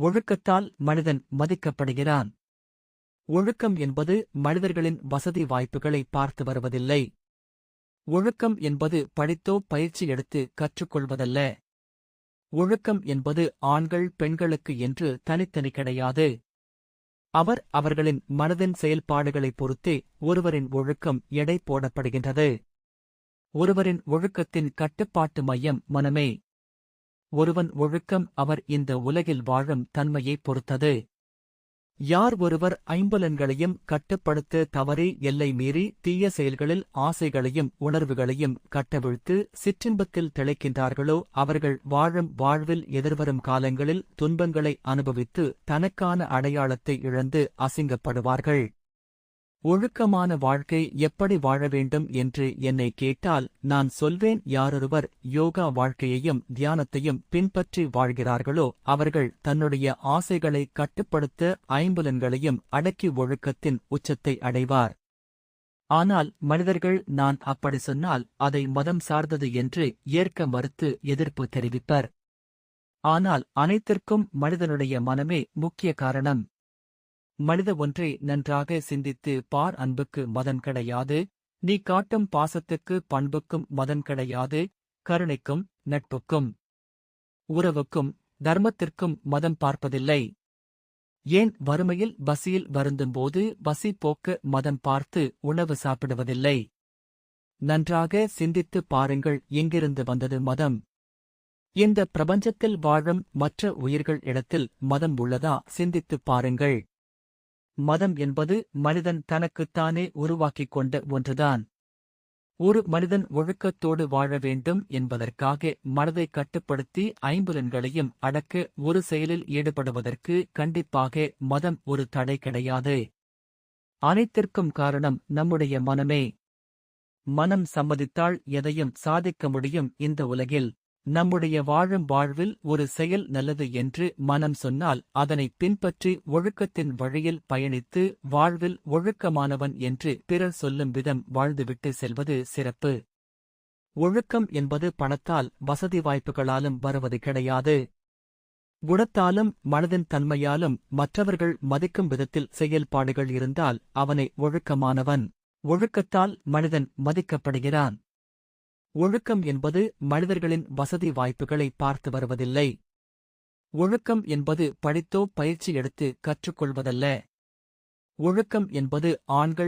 ஒழுக்கத்தால் மனிதன் மதிக்கப்படுகிறான். ஒழுக்கம் என்பது மனிதர்களின் வசதி வாய்ப்புகளை பார்த்து வருவதில்லை. ஒழுக்கம் என்பது படித்தோ பயிற்சி எடுத்து கற்றுக்கொள்வதல்ல. ஒழுக்கம் என்பது ஆண்கள் பெண்களுக்கு என்று தனித்தனி கிடையாது. அவர் அவர்களின் மனதின் செயல்பாடுகளைப் பொறுத்தே ஒருவரின் ஒழுக்கம் எடை போடப்படுகின்றது. ஒருவரின் ஒழுக்கத்தின் கட்டுப்பாட்டு மையம் மனமே. ஒருவன் ஒழுக்கம் அவர் இந்த உலகில் வாழும் தன்மையைப் பொறுத்தது. யார் ஒருவர் ஐம்பலன்களையும் கட்டுப்படுத்த தவறி எல்லை மீறி தீய செயல்களில் ஆசைகளையும் உணர்வுகளையும் கட்டவிழ்த்து சிற்றின்பத்தில் திளைக்கின்றார்களோ அவர்கள் வாழும் வாழ்வில் எதிர்வரும் காலங்களில் துன்பங்களை அனுபவித்து தனக்கான அடையாளத்தை இழந்து அசிங்கப்படுவார்கள். ஒழுக்கமான வாழ்க்கை எப்படி வாழ வேண்டும் என்று என்னை கேட்டால் நான் சொல்வேன் யாரொருவர் யோகா வாழ்க்கையையும் தியானத்தையும் பின்பற்றி வாழ்கிறார்களோ அவர்கள் தன்னுடைய ஆசைகளை கட்டுப்படுத்த ஐம்புலன்களையும் அடக்கி ஒழுக்கத்தின் உச்சத்தை அடைவார். ஆனால் மனிதர்கள் நான் அப்படி சொன்னால் அதை மதம் சார்ந்தது என்று ஏற்க மறுத்து எதிர்ப்பு தெரிவிப்பர். ஆனால் அனைத்திற்கும் மனிதனுடைய மனமே முக்கிய காரணம். மனித ஒன்றை நன்றாக சிந்தித்து பார் அன்புக்கு மதன் கிடையாது. நீ காட்டும் பாசத்துக்கு பண்புக்கும் மதன் கிடையாது. கருணைக்கும் நட்புக்கும் உறவுக்கும் தர்மத்திற்கும் மதம் பார்ப்பதில்லை. ஏன் வறுமையில் பசியில் வருந்தும்போது பசி போக்க மதம் பார்த்து உணவு சாப்பிடுவதில்லை? நன்றாக சிந்தித்துப் பாருங்கள் எங்கிருந்து வந்தது மதம்? இந்த பிரபஞ்சத்தில் வாழும் மற்ற உயிர்கள் இடத்தில் மதம் உள்ளதா? சிந்தித்துப் பாருங்கள். மதம் என்பது மனிதன் தனக்குத்தானே உருவாக்கிக் கொண்ட ஒன்றுதான். ஒரு மனிதன் ஒழுக்கத்தோடு வாழ வேண்டும் என்பதற்காக மனதை கட்டுப்படுத்தி ஐம்புலன்களையும் அடக்க ஒரு செயலில் ஈடுபடுவதற்கு கண்டிப்பாக மதம் ஒரு தடை கிடையாது. அனைத்திற்கும் காரணம் நம்முடைய மனமே. மனம் சம்மதித்தால் எதையும் சாதிக்க முடியும் இந்த உலகில். நம்முடைய வாழும் வாழ்வில் ஒரு செயல் நல்லது என்று மனம் சொன்னால் அதனை பின்பற்றி ஒழுக்கத்தின் வழியில் பயணித்து வாழ்வில் ஒழுக்கமானவன் என்று பிறர் சொல்லும் விதம் வாழ்ந்துவிட்டு செல்வது சிறப்பு. ஒழுக்கம் என்பது பணத்தால் வசதி வாய்ப்புகளாலும் வருவது கிடையாது. குணத்தாலும் மனதின் தன்மையாலும் மற்றவர்கள் மதிக்கும் விதத்தில் செயல்பாடுகள் இருந்தால் அவனை ஒழுக்கமானவன். ஒழுக்கத்தால் மனிதன் மதிக்கப்படுகிறான். ஒழுக்கம் என்பது மனிதர்களின் வசதி வாய்ப்புகளை பார்த்து வருவதில்லை. ஒழுக்கம் என்பது படித்தோ பயிற்சி எடுத்து கற்றுக்கொள்வதல்ல. ஒழுக்கம் என்பது ஆண்கள்